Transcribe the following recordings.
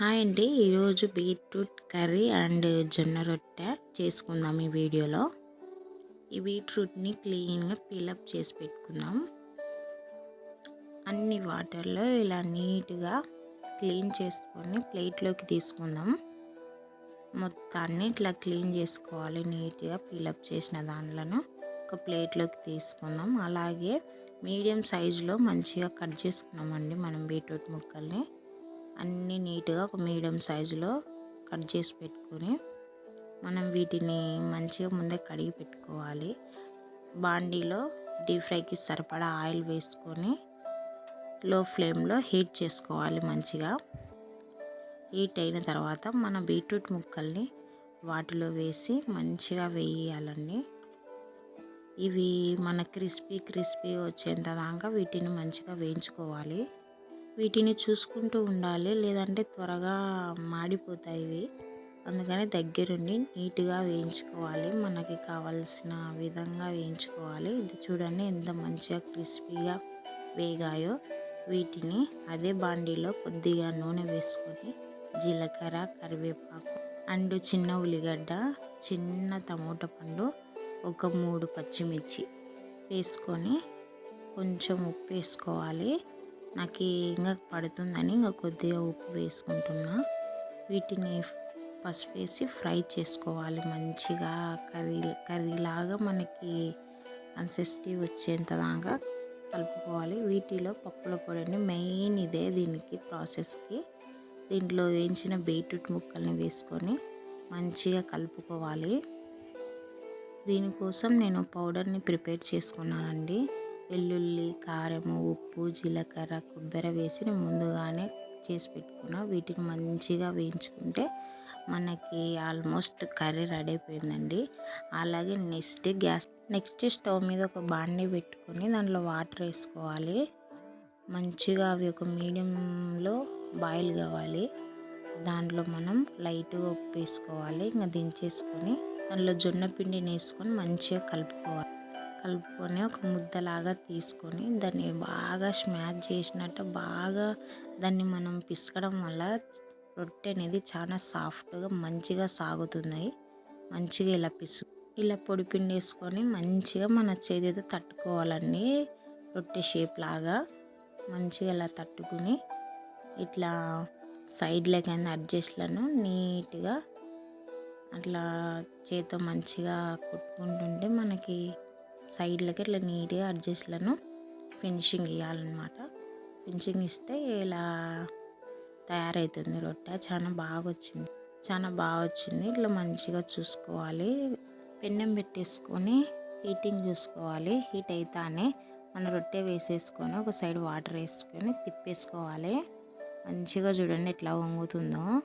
Hi అండి. ఈరోజు beetroot curry and జొన్న రొట్టె చేసుకుందాం ఈ వీడియోలో. ఈ బీట్రూట్ని క్లీన్గా పీలప్ చేసి పెట్టుకుందాం. అన్ని వాటర్లో ఇలా నీట్గా క్లీన్ చేసుకొని ప్లేట్లోకి తీసుకుందాం. మొత్తాన్ని ఇట్లా క్లీన్ చేసుకోవాలి నీట్గా పీలప్ చేసిన దాంట్లో ఒక ప్లేట్లోకి తీసుకుందాం. అలాగే మీడియం సైజులో మంచిగా కట్ చేసుకున్నామండి మనం బీట్రూట్ ముక్కల్ని. అన్నీ నీట్గా ఒక మీడియం సైజులో కట్ చేసి పెట్టుకొని మనం వీటిని మంచిగా ముందే కడిగి పెట్టుకోవాలి. బాండీలో డీప్ ఫ్రైకి సరిపడా ఆయిల్ వేసుకొని లో ఫ్లేమ్లో హీట్ చేసుకోవాలి మంచిగా. హీట్ అయిన తర్వాత మన బీట్రూట్ ముక్కల్ని వాటిలో వేసి మంచిగా వేయాలండి. ఇవి మన క్రిస్పీ క్రిస్పీ వచ్చేంత దాకా వీటిని మంచిగా వేయించుకోవాలి. వీటిని చూసుకుంటూ ఉండాలి. లేదంటే త్వరగా మాడిపోతాయి ఇవి. అందుకని దగ్గరుండి నీట్గా వేయించుకోవాలి. మనకి కావలసిన విధంగా వేయించుకోవాలి. ఇది చూడండి ఎంత మంచిగా క్రిస్పీగా వేగాయో. వీటిని అదే బాండీలో కొద్దిగా నూనె వేసుకొని జీలకర్ర కరివేపాకు అండ్ చిన్న ఉల్లిగడ్డ చిన్న టమోటా పండు ఒక మూడు పచ్చిమిర్చి వేసుకొని కొంచెం ఉప్పు వేసుకోవాలి. నాకు ఇంకా పడుతుందని ఇంకా కొద్దిగా ఉప్పు వేసుకుంటున్నా. వీటిని పసుపు వేసి ఫ్రై చేసుకోవాలి. మంచిగా కర్రీ కర్రీలాగా మనకి కన్సిస్టీ వచ్చేంత దాకా కలుపుకోవాలి. వీటిలో పప్పుల పొడిని మెయిన్ ఇదే దీనికి ప్రాసెస్కి. దీంట్లో వేయించిన బీట్రూట్ ముక్కల్ని వేసుకొని మంచిగా కలుపుకోవాలి. దీనికోసం నేను పౌడర్ని ప్రిపేర్ చేసుకున్నానండి. వెల్లుల్లి కారము ఉప్పు జీలకర్ర కొబ్బరి వేసి ముందుగానే చేసి పెట్టుకున్న. వీటిని మంచిగా వేయించుకుంటే మనకి ఆల్మోస్ట్ కర్రీ రెడీ అయిపోయిందండి. అలాగే నెక్స్ట్ గ్యాస్ నెక్స్ట్ స్టవ్ మీద ఒక బాండి పెట్టుకొని దాంట్లో వాటర్ వేసుకోవాలి. మంచిగా అవి ఒక మీడియంలో బాయిల్ కావాలి. దాంట్లో మనం లైట్గా ఉప్పు వేసుకోవాలి. ఇంకా దించేసుకొని దాంట్లో జొన్న పిండిని వేసుకొని మంచిగా కలుపుకోవాలి. కలుపుకొని ఒక ముద్దలాగా తీసుకొని దాన్ని బాగా స్మాష్ చేసినట్టు బాగా దాన్ని మనం పిసకడం వల్ల రొట్టె అనేది చాలా సాఫ్ట్గా మంచిగా సాగుతున్నాయి మంచిగా ఇలా పిసు ఇలా పొడి పిండి వేసుకొని మంచిగా మన చేతితో తట్టుకోవాలండి. రొట్టె షేప్ లాగా మంచిగా ఇలా తట్టుకుని ఇట్లా సైడ్లకైనా అడ్జస్ట్లను నీట్గా అట్లా చేతితో మంచిగా కుట్టుకుంటుంటే మనకి సైడ్లకి ఇట్లా నీట్గా అడ్జస్ట్లను ఫినిషింగ్ ఇవ్వాలన్నమాట ఫినిషింగ్ ఇస్తే ఇలా తయారవుతుంది రొట్టె. చాలా బాగా వచ్చింది చాలా బాగా వచ్చింది ఇట్లా మంచిగా చూసుకోవాలి. పెన్నెం పెట్టేసుకొని హీటింగ్ చూసుకోవాలి. హీట్ అవుతానే మన రొట్టె వేసేసుకొని ఒక సైడ్ వాటర్ వేసుకొని తిప్పేసుకోవాలి. మంచిగా చూడండి ఎట్లా వంగుతుందో.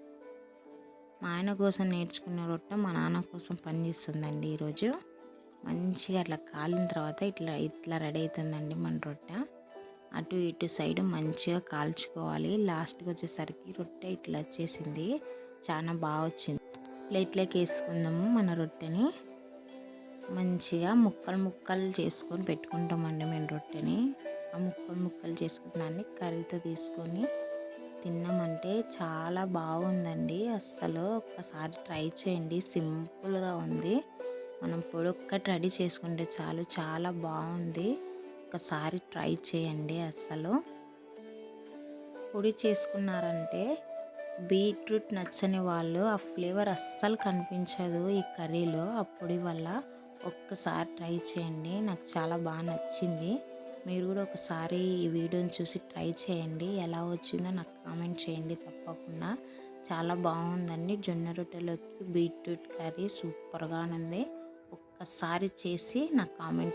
మా ఆయన కోసం నేర్చుకున్న రొట్టె మా నాన్న కోసం పనిచేస్తుందండి ఈరోజు. మంచిగా అట్లా కాలిన తర్వాత ఇట్లా ఇట్లా రెడీ అవుతుందండి మన రొట్టె. అటు ఇటు సైడ్ మంచిగా కాల్చుకోవాలి. లాస్ట్కి వచ్చేసరికి రొట్టె ఇట్లా వచ్చేసింది. చాలా బాగా వచ్చింది. ప్లేట్లోకి వేసుకుందాము మన రొట్టెని. మంచిగా ముక్కలు ముక్కలు చేసుకొని పెట్టుకుంటామండి మేము రొట్టెని. ఆ ముక్కలు ముక్కలు చేసుకున్న దాన్ని కర్రీతో తీసుకొని తిన్నామంటే చాలా బాగుందండి. అస్సలు ఒక్కసారి ట్రై చేయండి. సింపుల్గా ఉంది. మనం పొడుక్కటి రెడీ చేసుకుంటే చాలు. చాలా బాగుంది. ఒకసారి ట్రై చేయండి అస్సలు. పొడి చేసుకున్నారంటే బీట్రూట్ నచ్చని వాళ్ళు ఆ ఫ్లేవర్ అస్సలు కనిపించదు ఈ కర్రీలో. ఆ పొడి వల్ల ఒక్కసారి ట్రై చేయండి. నాకు చాలా బాగా నచ్చింది. మీరు కూడా ఒకసారి ఈ వీడియోని చూసి ట్రై చేయండి. ఎలా వచ్చిందో నాకు కామెంట్ చేయండి తప్పకుండా. చాలా బాగుందండి. జొన్న రొట్టెలోకి బీట్రూట్ కర్రీ సూపర్గా ఉంది. ఒకసారి చేసి నాకు కామెంట్